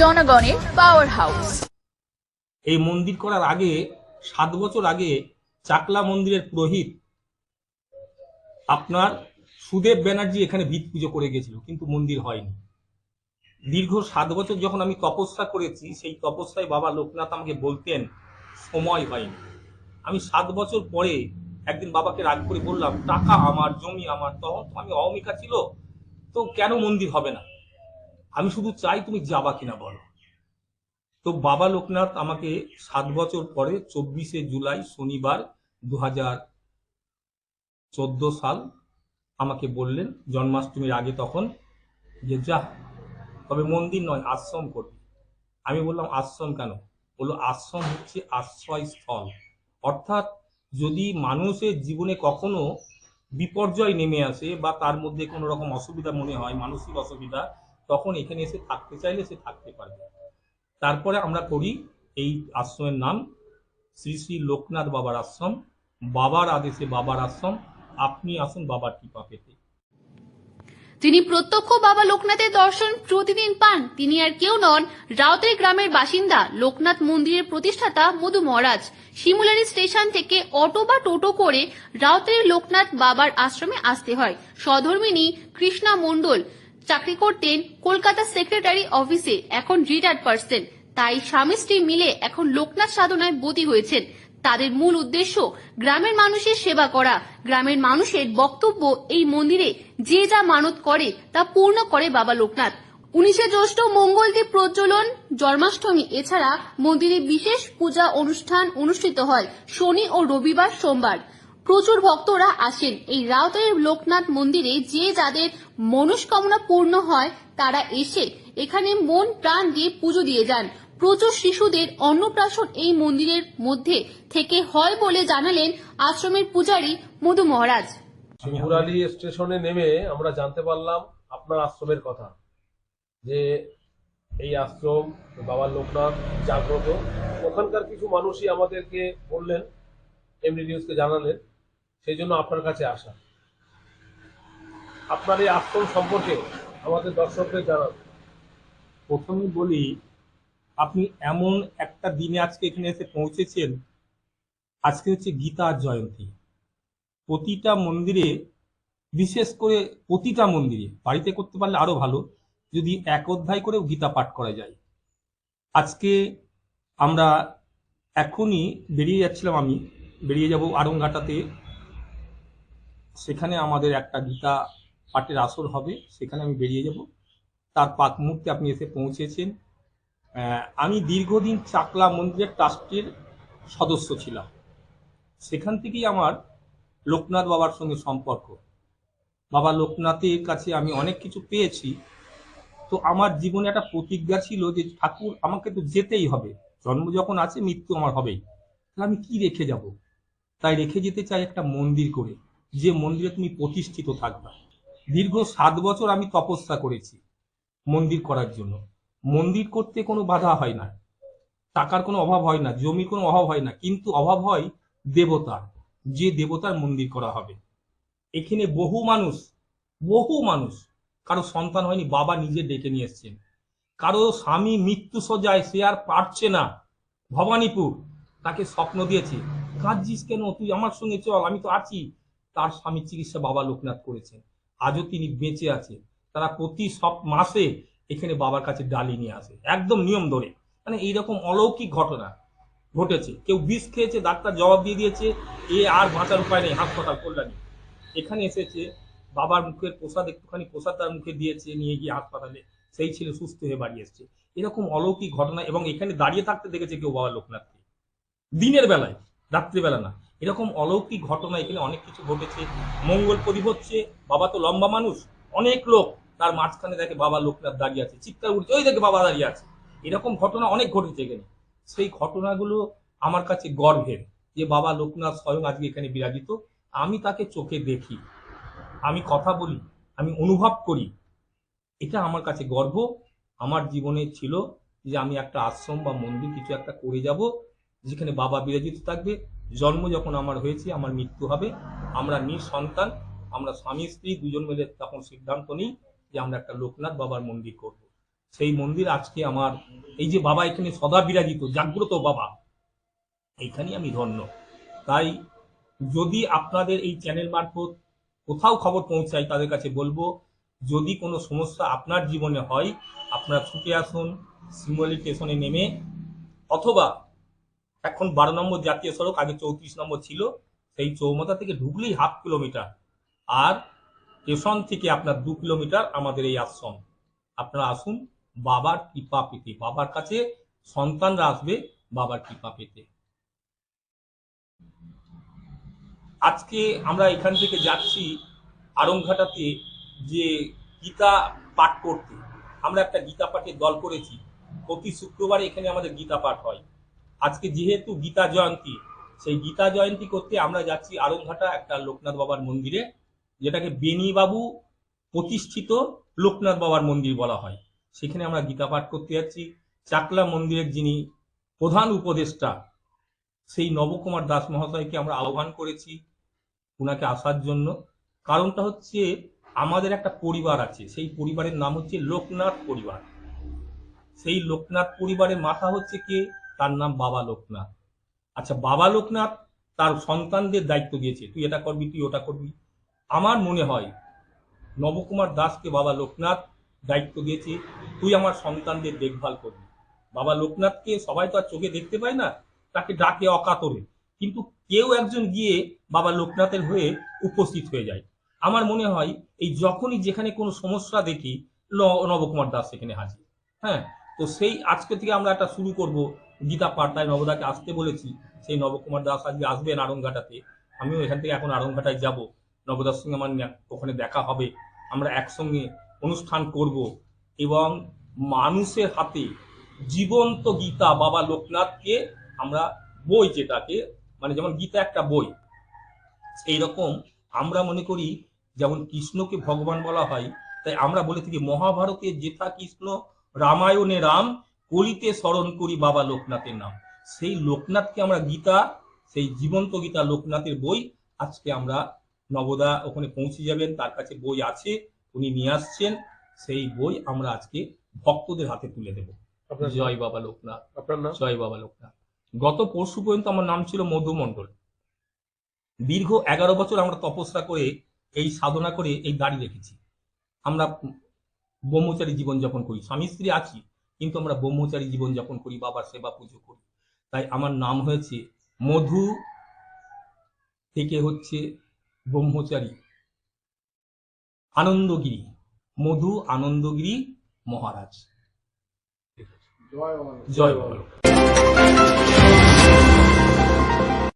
জনগণের power house এই মন্দির করার আগে, সাত বছর আগে চাকলা মন্দিরের পুরোহিত আপনার সুদেব ব্যানার্জি এখানে ভিত পুজো করে গেছিল, কিন্তু মন্দির হয়নি। দীর্ঘ সাত বছর যখন আমি তপস্যা করেছি, সেই তপস্যায় বাবা লোকনাথ আমাকে বলতেন, সময় হয়নি। আমি সাত বছর পরে একদিন বাবাকে রাগ করে বললাম, টাকা আমার, জমি আমার, তখন তো আমি অহমিকা ছিল, তো কেন মন্দির হবে না? আমি শুধু চাই তুমি যাবা কিনা বলো। তো বাবা লোকনাথ আমাকে সাত বছর পরে চব্বিশে জুলাই শনিবার দু হাজার চোদ্দ সাল আমাকে বললেন জন্মাষ্টমীর আগে তখন যে, যা, তবে মন্দির নয়, আশ্রম করবি। আমি বললাম, আশ্রম কেন? বলল, আশ্রম হচ্ছে আশ্রয় স্থল। অর্থাৎ যদি মানুষের জীবনে কখনো বিপর্যয় নেমে আসে বা তার মধ্যে কোনো রকম অসুবিধা মনে হয়, মানসিক অসুবিধা তখন এখানে এসে থাকতে চাইলে সে থাকতে পারবে। তারপরে আমরা করি এই আশ্রমের নাম, শ্রী শ্রী লোকনাথ বাবার আশ্রম। বাবার আদেশে বাবার আশ্রম। আপনি আসুন বাবার কৃপা পেতে। তিনি প্রত্যক্ষ বাবা লোকনাথের দর্শন প্রতিদিন পান, তিনি আর কেউ নন রাউতের গ্রামের বাসিন্দা লোকনাথ মন্দিরের প্রতিষ্ঠাতা মধু মহারাজ। শিমুলারি স্টেশন থেকে অটো বা টোটো করে রাউতের লোকনাথ বাবার আশ্রমে আসতে হয়। সধর্মিনী কৃষ্ণা মণ্ডল চাকরি করতেন কলকাতা সেক্রেটারি অফিসে এখন রিটায়ার্ড পার্সন তাই স্বামী স্ত্রী মিলে এখন লোকনাথ সাধনায় বতী হয়েছেন। তাদের মূল উদ্দেশ্য গ্রামের মানুষের সেবা করা। গ্রামের মানুষের বক্তব্য এই মন্দিরে যে যা মানত করে তা পূর্ণ করে বাবা লোকনাথ। উনিশে জ্যৈষ্ঠ মঙ্গলদ্বীপ প্রজ্বলন জন্মাষ্টমী। এছাড়া মন্দিরে বিশেষ পূজা অনুষ্ঠান অনুষ্ঠিত হয় শনি ও রবিবার সোমবার। প্রচুর ভক্তরা আসেন। এই রাউতের লোকনাথ মন্দিরে যে যাদের মনস্কামনা পূর্ণ হয়, তারা এসে এখানে মন প্রাণ দিয়ে পুজো দিয়ে যান। প্রচুর শিশুদের অন্নপ্রাশন এই মন্দিরের মধ্যে থেকে হয় বলে জানালেন আশ্রমের পূজারী মধু মহারাজ। শিমুরালি স্টেশনে নেমে আমরা জানতে পারলাম আপনার আশ্রমের কথা, যে এই আশ্রম, বাবা লোকনাথ জাগ্রত। ওখানকার কিছু মানুষই আমাদেরকে বললেন এমনি নিউজকে জানালেন। সেই জন্য আপনার কাছে আসা। আপনার এই আশ্রম সম্পর্কে আমাদের দর্শকদের জানান। প্রথমেই বলি, আপনি এমন একটা দিনে আজকে এখানে এসে পৌঁছেছেন, আজকে হচ্ছে গীতার জয়ন্তী। প্রতিটা মন্দিরে, বিশেষ করে প্রতিটা মন্দিরে, বাড়িতে করতে পারলে আরও ভালো, যদি এক অধ্যায় করেও গীতা পাঠ করা যায়। আজকে আমরা এখনই বেরিয়ে যাচ্ছিলাম আমি, বেরিয়ে যাব আরংঘাটাতে সেখানে আমাদের একটা গীতা পাঠের আসর হবে, সেখানে আমি বেরিয়ে যাব। তার পাক মুহূর্তে আপনি এসে পৌঁছেছেন। আমি দীর্ঘদিন চাকলা মন্দিরের ট্রাস্টের সদস্য ছিলাম। সেখান থেকেই আমার লোকনাথ বাবার সঙ্গে সম্পর্ক। বাবা লোকনাথের কাছে আমি অনেক কিছু পেয়েছি। তো আমার জীবনে একটা প্রতিজ্ঞা ছিল যে, ঠাকুর, আমাকে তো যেতেই হবে। জন্ম যখন আছে, মৃত্যু আমার হবেই। তাহলে আমি কি রেখে যাব? তাই রেখে যেতে চাই একটা মন্দির করে। যে মন্দিরে তুমি প্রতিষ্ঠিত থাকবে। দীর্ঘ সাত বছর আমি তপস্যা করেছি মন্দির করার জন্য। মন্দির করতে কোনো বাধা হয় না। টাকার কোনো অভাব হয় না, জমির কোনো অভাব হয় না, কিন্তু অভাব হয় দেবতার, যে দেবতার মন্দির করা হবে। এখানে বহু মানুষ বহু মানুষ, কারও সন্তান হয়নি, বাবা নিজে ডেকে নিয়ে এসছেন। কারও স্বামী মৃত্যু সজ্জায় সে আর পারছে না। ভবানীপুর, তাকে স্বপ্ন দিয়েছে, কাঁদছিস কেন? তুই আমার সঙ্গে চল, আমি তো আছি। তার স্বামীর চিকিৎসা বাবা লোকনাথ করেছেন। আজও তিনি বেঁচে আছে তারা প্রতি সব মাসে এখানে বাবার কাছে ডালি নিয়ে আসে। একদম নিয়ম ধরে। মানে এইরকম অলৌকিক ঘটনা ঘটেছে। কেউ বিষ খেয়েছে, ডাক্তার জবাব দিয়ে দিয়েছে, এ আর বাঁচার উপায় নেই, হাসপাতাল কল্যাণী। এখানে এসেছে, বাবার মুখের প্রসাদ, একটুখানি প্রসাদ তার মুখে দিয়েছে, নিয়ে গিয়ে হাসপাতালে। সেই ছেলে সুস্থ হয়ে বাড়ি এসছে। এরকম অলৌকিক ঘটনা এবং এখানে দাঁড়িয়ে থাকতে দেখেছে কেউ বাবা লোকনাথকে। দিনের বেলায়, রাত্রিবেলা না। এরকম অলৌকিক ঘটনা এখানে অনেক কিছু ঘটেছে। মঙ্গল প্রদীপ হচ্ছে, বাবা তো লম্বা মানুষ, অনেক লোক, তার মাঝখানে দেখে বাবা লোকনাথ দাঁড়িয়ে আছে, চিৎকার উঠছে ওই দেখে বাবা দাঁড়িয়ে আছে। এরকম ঘটনা অনেক ঘটেছে এখানে। সেই ঘটনাগুলো আমার কাছে গর্বের যে বাবা লোকনাথ স্বয়ং আজকে এখানে বিরাজিত। আমি তাকে চোখে দেখি, আমি কথা বলি, আমি অনুভব করি। এটা আমার কাছে গর্ব। আমার জীবনে ছিল যে আমি একটা আশ্রম বা মন্দির কিছু একটা করে যাব, যেখানে বাবা বিরাজিত থাকবে। জন্ম যখন আমার হয়েছে, আমার মৃত্যু হবে, আমরা নিঃসন্তান, আমরা স্বামী, স্ত্রী দুজন মিলে তখন সিদ্ধান্ত নিই যে আমরা একটা লোকনাথ বাবার মন্দির করব। সেই মন্দির আজকে আমার, এই যে বাবা এখানে সদা বিরাজিত, জাগ্রত বাবা, এইখানেই আমি ধন্য। তাই যদি আপনাদের এই চ্যানেল মারফত কোথাও খবর পৌঁছায়, তাদের কাছে বলব, যদি কোনো সমস্যা আপনার জীবনে হয়, আপনারা ছুটে আসুন শিমলি স্টেশনে নেমে, অথবা এখন বারো নম্বর জাতীয় সড়ক, আগে চৌত্রিশ নম্বর ছিল, সেই চৌমাথা থেকে ঢুকলেই হাফ কিলোমিটার। আর স্টেশন থেকে আপনার দু কিলোমিটার আমাদের এই আশ্রম। আপনারা আসুন, বাবার কৃপা পেতে। বাবার কাছে সন্তানরা আসবে বাবার কৃপা পেতে। আজকে আমরা এখান থেকে যাচ্ছি আরংঘাটাতে যে গীতা পাঠ করতে। আমরা একটা গীতা পাঠের দল করেছি। প্রতি শুক্রবার এখানে আমাদের গীতা পাঠ হয়। আজকে যেহেতু গীতা জয়ন্তী, সেই গীতা জয়ন্তী করতে আমরা যাচ্ছি আরংঘাটা একটা লোকনাথ বাবার মন্দিরে, যেটাকে বেনিবাবু প্রতিষ্ঠিত লোকনাথ বাবার মন্দির বলা হয়। সেখানে আমরা গীতা পাঠ করতে যাচ্ছি। চাকলা মন্দিরের যিনি প্রধান উপদেষ্টা, সেই নবকুমার দাস মহাশয়কে আমরা আহ্বান করেছি ওনাকে আসার জন্য। কারণটা হচ্ছে, আমাদের একটা পরিবার আছে, সেই পরিবারের নাম হচ্ছে লোকনাথ পরিবার। সেই লোকনাথ পরিবারের মাথা হচ্ছে কে? তার নাম বাবা লোকনাথ। আচ্ছা বাবা লোকনাথ তার সন্তানদের দায়িত্ব দিয়েছে। তুই এটা করবি, তুই ওটা করবি। আমার মনে হয় নবকুমার দাসকে বাবা লোকনাথ দায়িত্ব দিয়েছে। তুই আমার সন্তানদের দেখভাল করবি। বাবা লোকনাথকে সবাই তো আর চোখে দেখতে পায় না, তাকে ডাকে অকাতরে। কিন্তু কেউ একজন গিয়ে বাবা লোকনাথের হয়ে উপস্থিত হয়ে যায়। আমার মনে হয় এই যখনই যেখানে কোনো সমস্যা দেখি নবকুমার দাস সেখানে হাজির। হ্যাঁ তো সেই আজকে থেকে আমরা একটা শুরু করব। গীতা পাঠটায় নবদাকে আসতে বলেছি, সেই নবকুমার দাস আজকে আসবেন আরংঘাটাতে আমিও এখান থেকে এখন আরংঘাটায় যাব। নবদার সঙ্গে আমার ওখানে দেখা হবে। আমরা একসঙ্গে অনুষ্ঠান করব এবং মানুষের হাতে জীবন্ত গীতা বাবা লোকনাথকে আমরা বই যেটাকে মানে যেমন গীতা একটা বই এই রকম আমরা মনে করি যেমন কৃষ্ণকে ভগবান বলা হয়, তাই আমরা বলে থাকি মহাভারতে যেথা কৃষ্ণ রামায়ণে রাম কলিতে স্মরণ করি বাবা লোকনাথের নাম। সেই লোকনাথকে আমরা গীতা সেই জীবন্ত গীতা লোকনাথের বই আজকে আমরা নবদা ওখানে পৌঁছে যাবেন তার কাছে বই আছে উনি নিয়ে আসছেন সেই বই আমরা আজকে ভক্তদের হাতে তুলে দেব। জয় বাবা লোকনাথ। আপনার জয় বাবা লোকনাথ। গত পরশু পর্যন্ত আমার নাম ছিল মধু মণ্ডল দীর্ঘ এগারো বছর আমরা তপস্যা করে এই সাধনা করে এই দাড়ি রেখেছি। আমরা ব্রহ্মচারী জীবনযাপন করি। স্বামী স্ত্রী আছি কিন্তু আমরা ব্রহ্মচারী জীবনযাপন করি বাবার সেবা পুজো করি। তাই আমার নাম হয়েছে মধু থেকে হচ্ছে ব্রহ্মচারী। আনন্দগিরি মধু আনন্দগিরি মহারাজ। জয় বাবা।